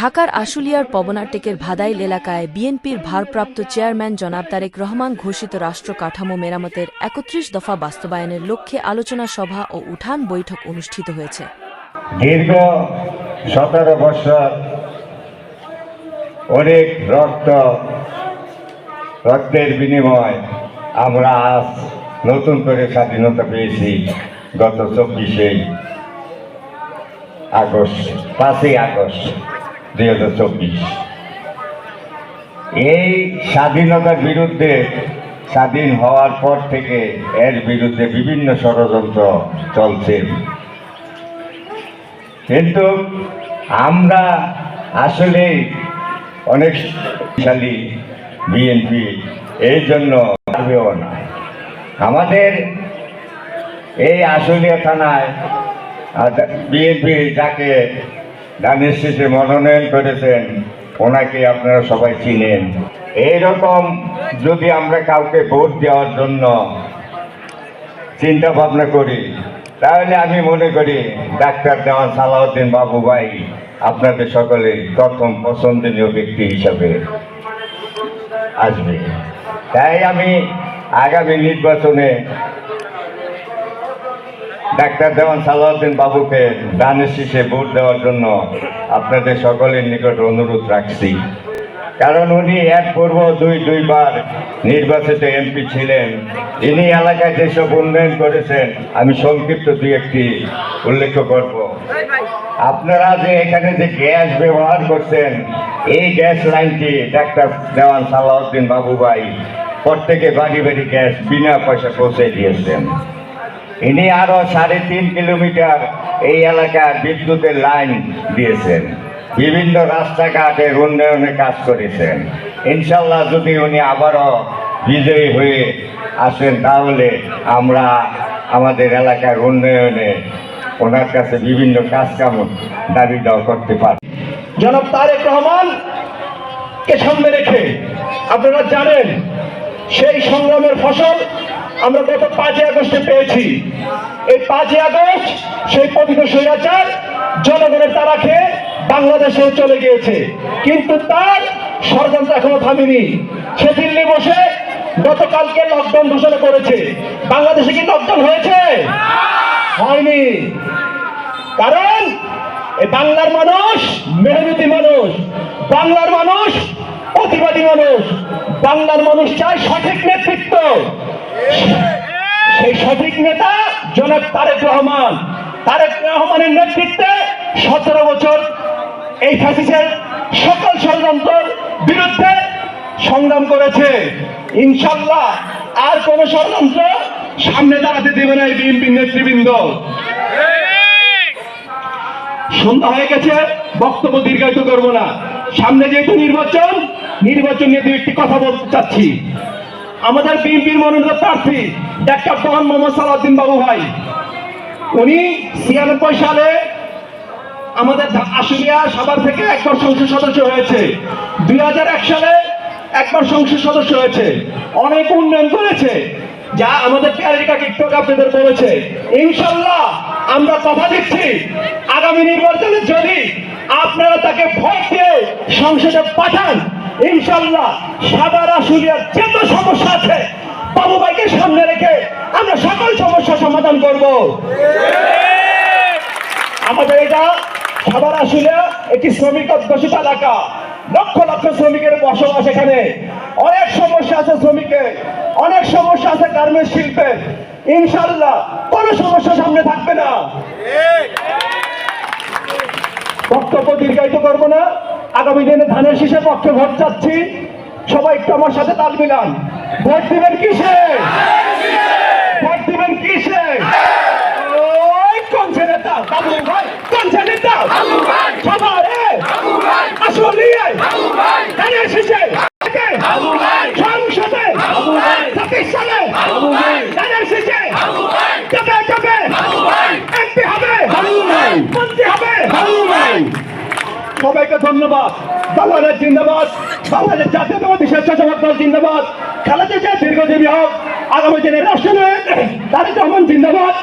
ঢাকার আশুলিয়ার পবনাটেকের ভাদাইল এলাকায় বিএনপির ভারপ্রাপ্ত চেয়ারম্যান জনাব তারেক রহমান ঘোষিত রাষ্ট্র কাঠামো মেরামতের একত্রিশ দফা বাস্তবায়নের লক্ষ্যে আলোচনা সভা ও উঠান বৈঠক অনুষ্ঠিত হয়েছে। দীর্ঘ সতেরো বছর অনেক রক্ত, রক্তের বিনিময় আমরা আজ নতুন করে স্বাধীনতা পেয়েছি গত চব্বিশে আগস্ট, পাঁচই আগস্ট। দুই হাজার চব্বিশ। এই স্বাধীনতার বিরুদ্ধে স্বাধীন হওয়ার পর থেকে এর বিরুদ্ধে বিভিন্ন ষড়যন্ত্র চলছে। কিন্তু আমরা আসলে অনেক শক্তিশালী বিএনপি এই জন্য পারবেও না। আমাদের এই আশুলিয়া থানায় বিএনপি যাকে ধানের শেষে মনোনয়ন করেছেন, ওনাকে আপনারা সবাই চিনেন। এইরকম যদি আমরা কাউকে ভোট দেওয়ার জন্য চিন্তা ভাবনা করি, তাহলে আমি মনে করি ডাক্তার দেওয়ান সালাউদ্দিন বাবু ভাই আপনাদের সকলে প্রথম পছন্দনীয় ব্যক্তি হিসাবে আসবে। তাই আমি আগামী নির্বাচনে ডাক্তার দেওয়ান সালাউদ্দিন বাবুকে দানের শীষে ভোট দেওয়ার জন্য আপনাদের সকলের নিকট অনুরোধ রাখছি। কারণ উনি এক পূর্ব দুই, দুইবার নির্বাচিত এমপি ছিলেন। ইনি এলাকায় যেসব উন্নয়ন করেছেন, আমি সংক্ষিপ্ত দুই একটি উল্লেখ করব। আপনারা যে এখানে যে গ্যাস ব্যবহার করছেন, এই গ্যাস লাইনটি ডাক্তার দেওয়ান সালাউদ্দিন বাবু ভাই প্রত্যেকে বাড়ি বাড়ি গ্যাস বিনা পয়সা পৌঁছে দিয়েছেন। ইনি আরও সাড়ে তিন কিলোমিটার এই এলাকার বিদ্যুতের লাইন দিয়েছেন। বিভিন্ন রাস্তাঘাটের উন্নয়নে কাজ করেছেন। ইনশাল্লাহ যদি উনি আবারও বিজয়ী হয়ে আসেন, তাহলে আমরা আমাদের এলাকার উন্নয়নে ওনার কাছে বিভিন্ন কাজ কাম দাবি দাওয়া করতে পারি জনাব তারেক রহমান, কে সামনে রেখে আপনারা জানেন সেই সংগ্রামের ফসল আমরা গত পাঁচই আগস্টে পেয়েছি। এই পাঁচই আগস্ট সেই পতিত স্বৈরাচার জনগণের তারা খেয়ে বাংলাদেশে চলে গিয়েছে। কিন্তু তার ষড়যন্ত্র এখনও থামেনি। সে দিল্লি বসে গতকালকে লকডাউন ঘোষণা করেছে। বাংলাদেশে কি লকডাউন হয়েছে? হয়নি। কারণ বাংলার মানুষ মেহনতি মানুষ, বাংলার মানুষ প্রতিবাদী মানুষ। বাংলার মানুষ চায় সঠিক নেতৃত্ব সেই সঠিক নেতা জনাব তারেক রহমান তারেক রহমানের নেতৃত্বে সতেরো বছর এই ফ্যাসিসের সকল ষড়যন্ত্রের বিরুদ্ধে সংগ্রাম করেছে। ইনশাল্লাহ আর কোন ষড়যন্ত্র সামনে দাঁড়াতে দেবে না এই বিএনপি নেতৃবৃন্দ। সন্ধ্যা হয়ে গেছে, বক্তব্য দীর্ঘায়িত করব না। সামনে যেহেতু নির্বাচন নির্বাচন নিয়ে দু একটি কথা বলতে চাচ্ছি। আমাদের বিএনপির মনোনীত প্রার্থী ডাক্তার মোহাম্মদ সালাউদ্দিন বাবু ভাই উনি ছিয়ানব্বই সালে আমাদের আশুলিয়া সাভার থেকে একবার সংসদ সদস্য হয়েছে। দু হাজার এক সালে একবার সংসদ সদস্য হয়েছে। অনেক উন্নয়ন করেছে। যা আমাদের প্যারিকা টিকটক আপনাদের বলেছে। ইনশাল্লাহ আমরা কথা দিচ্ছি। আগামী নির্বাচনে যদি আপনারা তাকে ভোট দিয়ে সংসদে পাঠান ইনশাল্লাহ সাভার আশুলিয়ার যত সমস্যা আছে বাবু ভাইকে সামনে রেখে আমরা সকল সমস্যা সমাধান করব। আমাদের এটা সবার আসলে একটি শ্রমিক অধ্যুষিত এলাকা। লক্ষ লক্ষ শ্রমিকের বসবাস এখানে। অনেক সমস্যা আছে শ্রমিকের। অনেক সমস্যা আছে গার্মেন্টস শিল্পের। ইনশাল্লাহ কোনো সমস্যা সামনে থাকবে না। বক্তব্য দীর্ঘায়িত করব না। আগামী দিনে ধানের শীষের পক্ষে ভোট চাচ্ছি। সবাই একটু আমার সাথে তাল মিলান। ভোট দিবেন কিসে? ভোট দিবেন কিসে ওই কোন ছেলেটা বাবু ভাই কোন ছেলেটা সবারে আসলিয়ে ধানের শীষে সংসদে ছাব্বিশ সালে ধানের শীষে কবে কবে এমপি হবে মন্ত্রী হবে সবাইকে ধন্যবাদ বাংলাদেশ জিন্দাবাদ বাংলাদেশ জাতীয়তাবাদী স্বেচ্ছাসেবক দল জিন্দাবাদ খেলাতে চায় দীর্ঘজীবী হোক আগামী দিনের রাষ্ট্র তারেক রহমান জিন্দাবাদ।